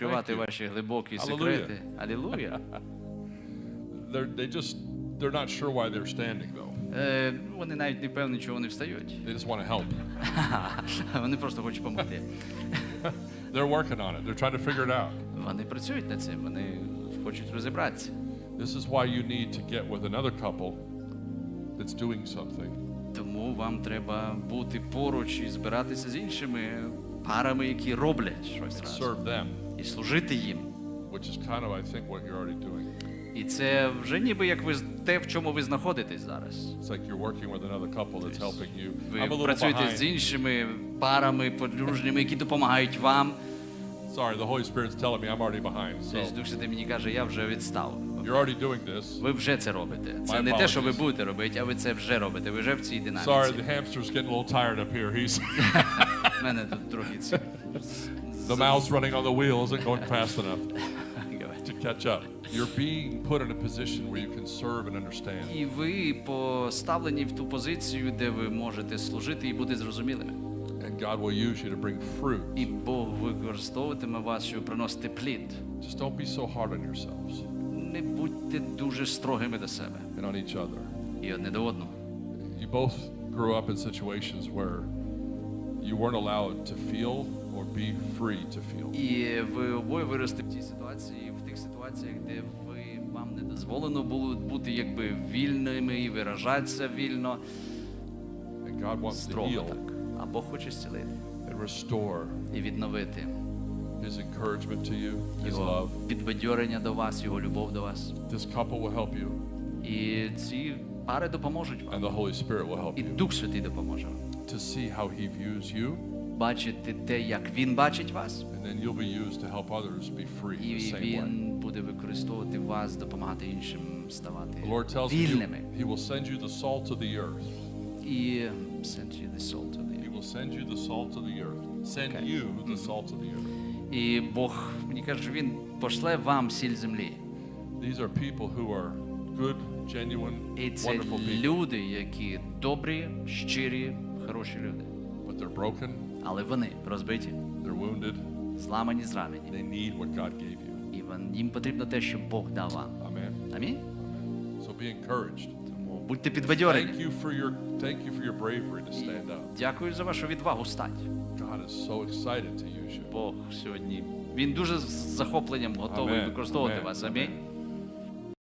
відкривати you. ваші глибокі Hallelujah. секрети. Алілуя. They're, they just, they're not sure why they're standing though. Е, вони навіть не певні, чого вони встають. They just want to help. Вони просто хочуть допомогти. They're working on it. They're trying to figure it out. Вони працюють над цим, вони хочуть розібратися. This is why you need to get with another couple that's doing something. Тому вам треба бути поруч і збиратися з іншими парами, які роблять щось разом. Serve them, І служити їм. which is kind of, I think, what you're already doing. І це вже ніби як ви те, в чому ви знаходитесь зараз. It's like you're working with another couple that's helping you. I'm a little працюєте з behind. іншими парами, подружніми, які допомагають вам. Sorry, the Holy Spirit's telling me I'm already behind. Тобто Дух Святий мені каже, я вже відстав. you're already doing this. Ви вже це робите. Це My не те, що ви apologies. будете робити, а ви це вже робите. Ви вже в цій Sorry, the hamster's getting a little tired up here. He's У мене тут трохи ці. the mouse running on the wheel isn't going fast enough to catch up. You're being put in a position where you can serve and understand. І ви поставлені в ту позицію, де ви можете служити і бути зрозумілими. And God will use you to bring fruit. І Бог використовуватиме вас, щоб приносити плід. Just don't be so hard on yourselves Не будьте дуже строгими до себе and on each other. і одне до одного. You both grew up in situations where you weren't allowed to feel or be free to feel. І ви обоє виросли в тій ситуації, в тих ситуаціях, де ви вам не дозволено було бути якби вільними і виражатися вільно, And God wants to строго heal так. А Бог хоче зцілити and restore і відновити His encouragement to you, His його love. підбадьорення до вас, його любов до вас. This couple will help you, І ці пари допоможуть вам. and the Holy Spirit will help І you Дух Святий допоможе вам. To see how He views you, Бачити те, як він бачить вас, and then you'll be used to help others be free і the same way. буде використовувати вас, допомагати іншим ставати The Lord tells me вільними. He will send you the salt of the earth. І send you the salt of the He will send you the salt of the earth. Send Okay. you the salt of the earth. І Бог мені каже, він пошле вам сіль землі. These are people who are good, genuine, І це wonderful people, люди, які добрі, щирі, хороші люди. but they're broken, Але вони розбиті, they're wounded, зламані, зранені. they need what God gave you. І їм потрібно те, що Бог дав вам. Amen. Амінь. So be encouraged. Тому будьте підбадьорені. Thank you for your thank you for your bravery to stand up. Дякую за вашу відвагу стать. God is so excited to use you. Бог сьогодні. Він дуже з захопленням готовий використовувати вас. Амінь.